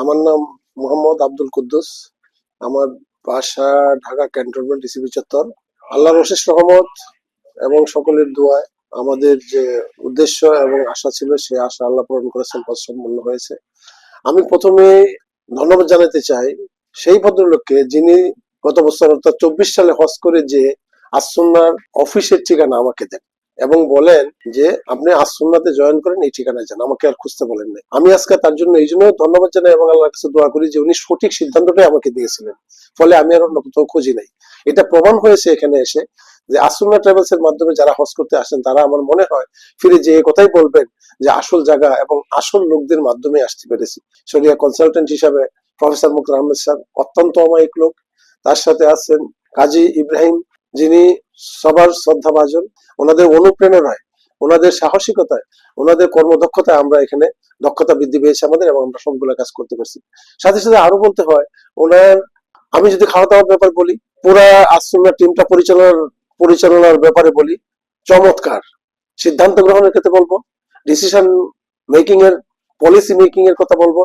আমার নাম মোহাম্মদ আব্দুল কুদ্দুস। আমার বাসা ঢাকা ক্যান্টনমেন্ট ডিসিপি চত্বর আল্লাহর অশেষ রহমত এবং সকলের দোয়ায় আমাদের যে উদ্দেশ্য এবং আশা ছিল সে আশা আল্লাহ পূরণ করেছেন সম্পন্ন হয়েছে। আমি প্রথমে ধন্যবাদ জানাতে চাই সেই ভদ্রলোককে যিনি গত বছর অর্থাৎ চব্বিশ সালে হজ করে যে আসন্নার অফিসের ঠিকানা আমাকে দেন। এবং বলেন যে, আপনি আসন্নাতে জয়েন করেন, এই ঠিকানায় যান। আমাকে আর খুঁজতে বলেন নাই। আমি আজকে তার জন্য এই জন্য ধন্যবাদ জানাই এবং আল্লাহর কাছে দোয়া করি যে, উনি সঠিক সিদ্ধান্তটাই আমাকে দিয়েছিলেন। ফলে আমি আর অন্য কোথাও খুঁজি নাই। এটা প্রমাণ হয়েছে এখানে এসে যে আসন্না ট্রাভেলস এর মাধ্যমে যারা হজ করতে আসেন, তারা আমার মনে হয় ফিরে যে কথাই বলবেন যে, আসল জায়গা এবং আসল লোকদের মাধ্যমে আসতে পেরেছি। শরিয়া কনসালটেন্ট হিসাবে প্রফেসর মুখর আহমেদ স্যার অত্যন্ত অমায়িক লোক। তার সাথে আছেন কাজী ইব্রাহিম যিনি সবার শ্রদ্ধাভাজন ওনাদের অনুপ্রেরণায়, ওনাদের সাহসিকতায়, ওনাদের কর্মদক্ষতায় আমরা এখানে দক্ষতা বৃদ্ধি পেয়েছে আমাদের এবং আমরা সবগুলো কাজ করতে পারছি। সাথে সাথে আরও বলতে হয়, ওনার, আমি যদি খাওয়া দাওয়ার ব্যাপার বলি, পুরা আশ্রমের টিমটা পরিচালনার পরিচালনার ব্যাপারে বলি, চমৎকার। সিদ্ধান্ত গ্রহণের ক্ষেত্রে বলব ডিসিশন মেকিং এর পলিসি মেকিং এর কথা বলব,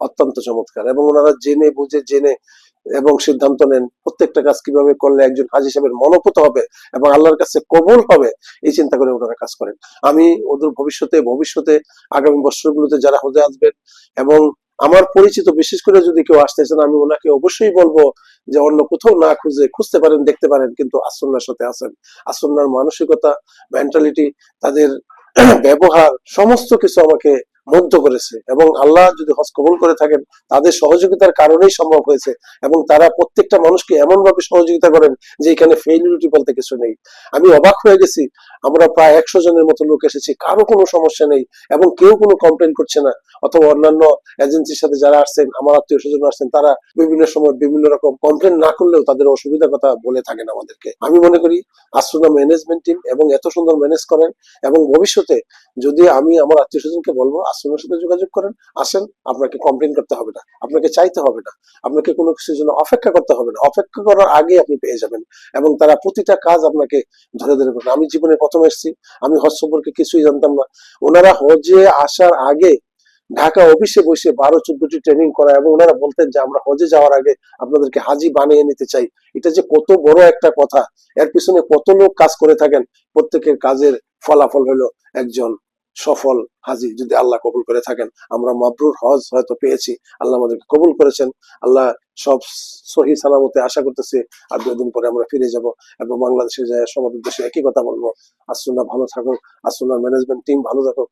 অত্যন্ত চমৎকার এবং ওনারা জেনে বুঝে, জেনে এবং সিদ্ধান্ত নেন প্রত্যেকটা কাজ কীভাবে করলে একজন হাজি সাহেবের মনোপুত হবে এবং আল্লাহর কাছে কবুল হবে, এই চিন্তা করে ওনারা কাজ করেন। আমি ওদের ভবিষ্যতে ভবিষ্যতে আগামী বছরগুলোতে যারা হজে আসবেন এবং আমার পরিচিত বিশেষ করে যদি কেউ আসতে চান, আমি ওনাকে অবশ্যই বলব যে অন্য কোথাও না খুঁজে, খুঁজতে পারেন, দেখতে পারেন, কিন্তু আসন্নার সাথে আছেন আসন্নার মানসিকতা মেন্টালিটি তাদের ব্যবহার, সমস্ত কিছু আমাকে মুগ্ধ করেছে এবং আল্লাহ যদি হজ কবুল করে থাকেন, তাদের সহযোগিতার কারণেই সম্ভব হয়েছে এবং তারা প্রত্যেকটা মানুষকে এমন ভাবে সহযোগিতা করেন যে এখানে ফেইলিউরিটি বলতে কিছু নেই। আমি অবাক হয়ে গেছি, আমরা প্রায় একশো জনের মতো লোক এসেছি, কারও কোনো সমস্যা নেই এবং কেউ কোনো কমপ্লেন করছে না। অথবা অন্যান্য এজেন্সির সাথে যারা আসছেন, আমার আত্মীয় স্বজন আসছেন, তারা বিভিন্ন সময় বিভিন্ন রকম কমপ্লেন না করলেও তাদের অসুবিধার কথা বলে থাকেন আমাদেরকে। আমি মনে করি আশ্রনা ম্যানেজমেন্ট টিম এবং এত সুন্দর ম্যানেজ করেন এবং ভবিষ্যতে যদি আমি আমার আত্মীয় স্বজনকে বলব আশ্রমের সাথে যোগাযোগ করেন, আসেন, আপনাকে কমপ্লেন করতে হবে না। আপনাকে চাইতে হবে না। আপনাকে কোনো কিছুর জন্য অপেক্ষা করতে হবে না। অপেক্ষা করার আগে আপনি পেয়ে যাবেন। এবং তারা প্রতিটা কাজ আপনাকে ধরে ধরে করবেন আমি জীবনে প্রথম এসেছি। আমি হজ সম্পর্কে কিছুই জানতাম না। ওনারা হজে আসার আগে ঢাকা অফিসে বসে বারো, চোদ্দটি ট্রেনিং করা এবং ওনারা বলতেন যে, আমরা হজে যাওয়ার আগে আপনাদেরকে হাজি বানিয়ে নিতে চাই। এটা যে কত বড় একটা কথা। এর পিছনে কত লোক কাজ করে থাকেন, প্রত্যেকের কাজের ফলাফল হলো একজন সফল, হাজি যদি আল্লাহ কবুল করে থাকেন। আমরা মাবরুর হজ হয়তো পেয়েছি, আল্লাহ আমাদেরকে কবুল করেছেন। আল্লাহ সব সহি সালামতে আশা করতেছি আর দুদিন পরে আমরা ফিরে যাব এবং বাংলাদেশে যায় সমাজের দেশে একই কথা বলব। আসুল্লাহ ভালো থাকুক আসুল্লাহ ম্যানেজমেন্ট টিম ভালো থাকুক।